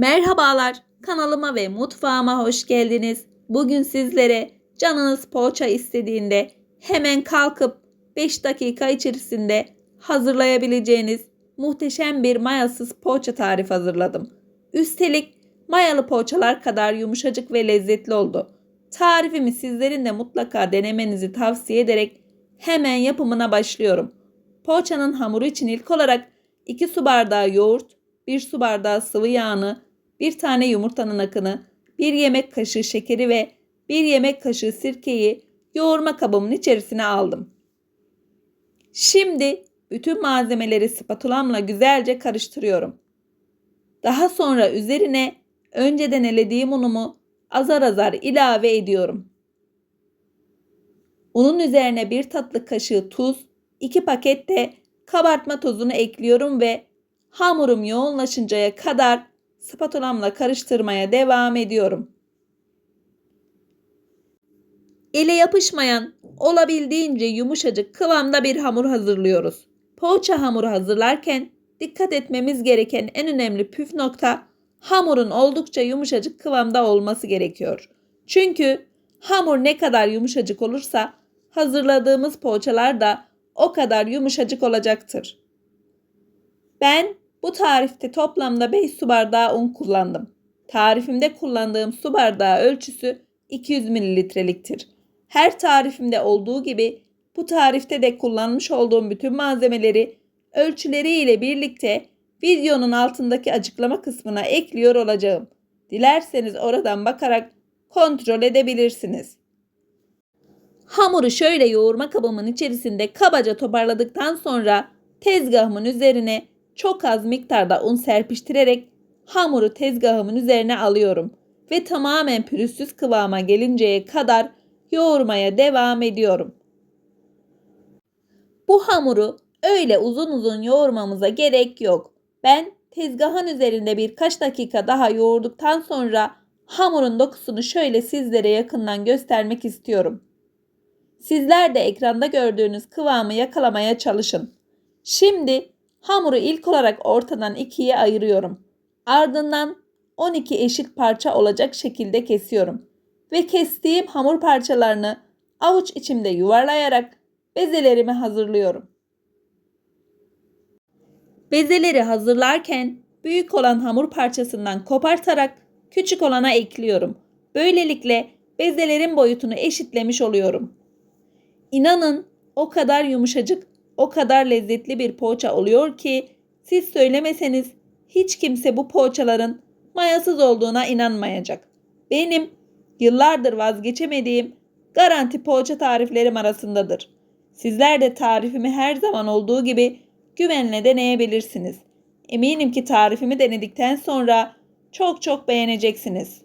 Merhabalar, kanalıma ve mutfağıma hoş geldiniz. Bugün sizlere canınız poğaça istediğinde hemen kalkıp 5 dakika içerisinde hazırlayabileceğiniz muhteşem bir mayasız poğaça tarifi hazırladım. Üstelik mayalı poğaçalar kadar yumuşacık ve lezzetli oldu. Tarifimi sizlerin de mutlaka denemenizi tavsiye ederek hemen yapımına başlıyorum. Poğaçanın hamuru için ilk olarak 2 su bardağı yoğurt, 1 su bardağı sıvı yağını, 1 tane yumurtanın akını, 1 yemek kaşığı şekeri ve 1 yemek kaşığı sirkeyi yoğurma kabımın içerisine aldım. Şimdi bütün malzemeleri spatulamla güzelce karıştırıyorum. Daha sonra üzerine önceden elediğim unumu azar azar ilave ediyorum. Unun üzerine bir tatlı kaşığı tuz, 2 paket de kabartma tozunu ekliyorum ve hamurum yoğunlaşıncaya kadar spatulamla karıştırmaya devam ediyorum. Ele yapışmayan, olabildiğince yumuşacık kıvamda bir hamur hazırlıyoruz. Poğaça hamuru hazırlarken dikkat etmemiz gereken en önemli püf nokta hamurun oldukça yumuşacık kıvamda olması gerekiyor. Çünkü hamur ne kadar yumuşacık olursa hazırladığımız poğaçalar da o kadar yumuşacık olacaktır. Ben bu tarifte toplamda 5 su bardağı un kullandım. Tarifimde kullandığım su bardağı ölçüsü 200 mililitreliktir. Her tarifimde olduğu gibi bu tarifte de kullanmış olduğum bütün malzemeleri ölçüleriyle birlikte videonun altındaki açıklama kısmına ekliyor olacağım. Dilerseniz oradan bakarak kontrol edebilirsiniz. Hamuru şöyle yoğurma kabımın içerisinde kabaca toparladıktan sonra tezgahımın üzerine çok az miktarda un serpiştirerek hamuru tezgahımın üzerine alıyorum ve tamamen pürüzsüz kıvama gelinceye kadar yoğurmaya devam ediyorum. Bu hamuru öyle uzun uzun yoğurmamıza gerek yok. Ben tezgahın üzerinde birkaç dakika daha yoğurduktan sonra hamurun dokusunu şöyle sizlere yakından göstermek istiyorum. Sizler de ekranda gördüğünüz kıvamı yakalamaya çalışın. Şimdi hamuru ilk olarak ortadan ikiye ayırıyorum. Ardından 12 eşit parça olacak şekilde kesiyorum. Ve kestiğim hamur parçalarını avuç içimde yuvarlayarak bezelerimi hazırlıyorum. Bezeleri hazırlarken büyük olan hamur parçasından kopartarak küçük olana ekliyorum. Böylelikle bezelerin boyutunu eşitlemiş oluyorum. İnanın o kadar yumuşacık, o kadar lezzetli bir poğaça oluyor ki siz söylemeseniz hiç kimse bu poğaçaların mayasız olduğuna inanmayacak. Benim yıllardır vazgeçemediğim garanti poğaça tariflerim arasındadır. Sizler de tarifimi her zaman olduğu gibi güvenle deneyebilirsiniz. Eminim ki tarifimi denedikten sonra çok çok beğeneceksiniz.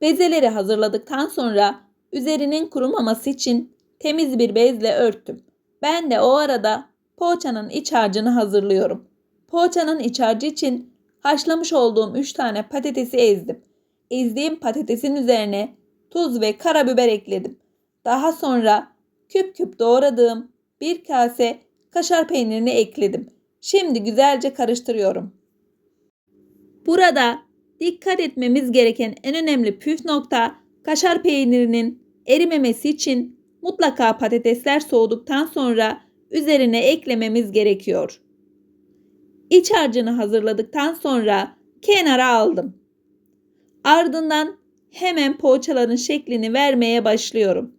Bezeleri hazırladıktan sonra üzerinin kurumaması için temiz bir bezle örttüm. Ben de o arada poğaçanın iç harcını hazırlıyorum. Poğaçanın iç harcı için haşlamış olduğum 3 tane patatesi ezdim. Ezdiğim patatesin üzerine tuz ve karabiber ekledim. Daha sonra küp küp doğradığım bir kase kaşar peynirini ekledim. Şimdi güzelce karıştırıyorum. Burada dikkat etmemiz gereken en önemli püf nokta kaşar peynirinin erimemesi için mutlaka patatesler soğuduktan sonra üzerine eklememiz gerekiyor. İç harcını hazırladıktan sonra kenara aldım. Ardından hemen poğaçaların şeklini vermeye başlıyorum.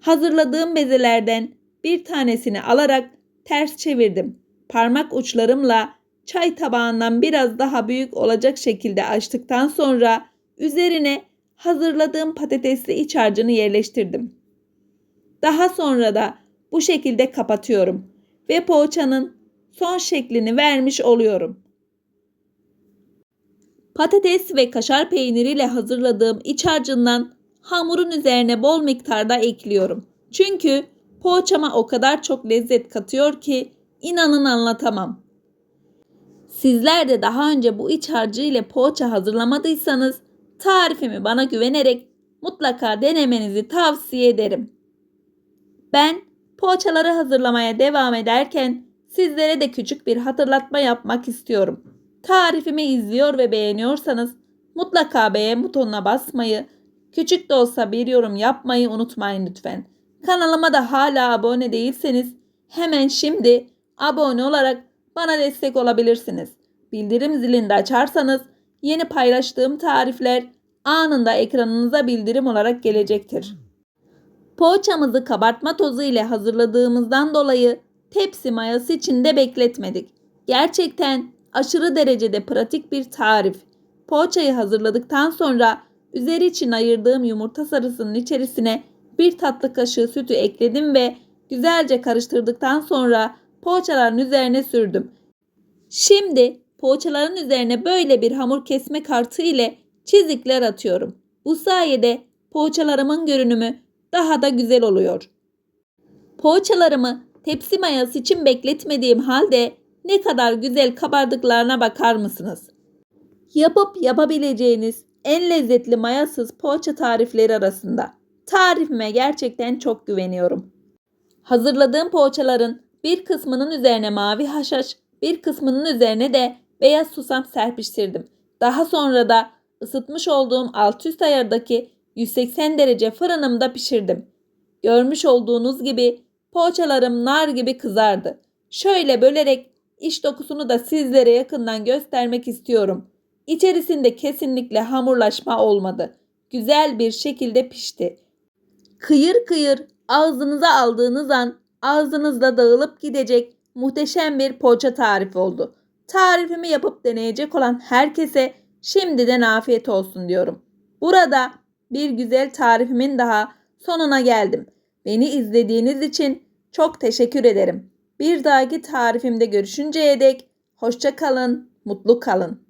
Hazırladığım bezelerden bir tanesini alarak ters çevirdim. Parmak uçlarımla çay tabağından biraz daha büyük olacak şekilde açtıktan sonra üzerine hazırladığım patatesli iç harcını yerleştirdim. Daha sonra da bu şekilde kapatıyorum ve poğaçanın son şeklini vermiş oluyorum. Patates ve kaşar peyniriyle hazırladığım iç harcından hamurun üzerine bol miktarda ekliyorum. Çünkü poğaçama o kadar çok lezzet katıyor ki inanın anlatamam. Sizler de daha önce bu iç harcı ile poğaça hazırlamadıysanız tarifimi bana güvenerek mutlaka denemenizi tavsiye ederim. Ben poğaçaları hazırlamaya devam ederken sizlere de küçük bir hatırlatma yapmak istiyorum. Tarifimi izliyor ve beğeniyorsanız mutlaka beğen butonuna basmayı, küçük de olsa bir yorum yapmayı unutmayın lütfen. Kanalıma da hala abone değilseniz hemen şimdi abone olarak bana destek olabilirsiniz. Bildirim zilini de açarsanız yeni paylaştığım tarifler anında ekranınıza bildirim olarak gelecektir. Poğaçamızı kabartma tozu ile hazırladığımızdan dolayı tepsi mayası içinde bekletmedik. Gerçekten aşırı derecede pratik bir tarif. Poğaçayı hazırladıktan sonra üzeri için ayırdığım yumurta sarısının içerisine bir tatlı kaşığı sütü ekledim ve güzelce karıştırdıktan sonra poğaçaların üzerine sürdüm. Şimdi poğaçaların üzerine böyle bir hamur kesme kartı ile çizikler atıyorum. Bu sayede poğaçalarımın görünümü daha da güzel oluyor. Poğaçalarımı tepsi mayası için bekletmediğim halde ne kadar güzel kabardıklarına bakar mısınız? Yapıp yapabileceğiniz en lezzetli mayasız poğaça tarifleri arasında. Tarifime gerçekten çok güveniyorum. Hazırladığım poğaçaların bir kısmının üzerine mavi haşhaş, bir kısmının üzerine de beyaz susam serpiştirdim. Daha sonra da ısıtmış olduğum alt üst ayardaki 180 derece fırınımda pişirdim. Görmüş olduğunuz gibi poğaçalarım nar gibi kızardı. Şöyle bölerek iç dokusunu da sizlere yakından göstermek istiyorum. İçerisinde kesinlikle hamurlaşma olmadı. Güzel bir şekilde pişti. Kıyır kıyır ağzınıza aldığınız an ağzınızda dağılıp gidecek muhteşem bir poğaça tarifi oldu. Tarifimi yapıp deneyecek olan herkese şimdiden afiyet olsun diyorum. Burada bir güzel tarifimin daha sonuna geldim. Beni izlediğiniz için çok teşekkür ederim. Bir dahaki tarifimde görüşünceye dek hoşça kalın, mutlu kalın.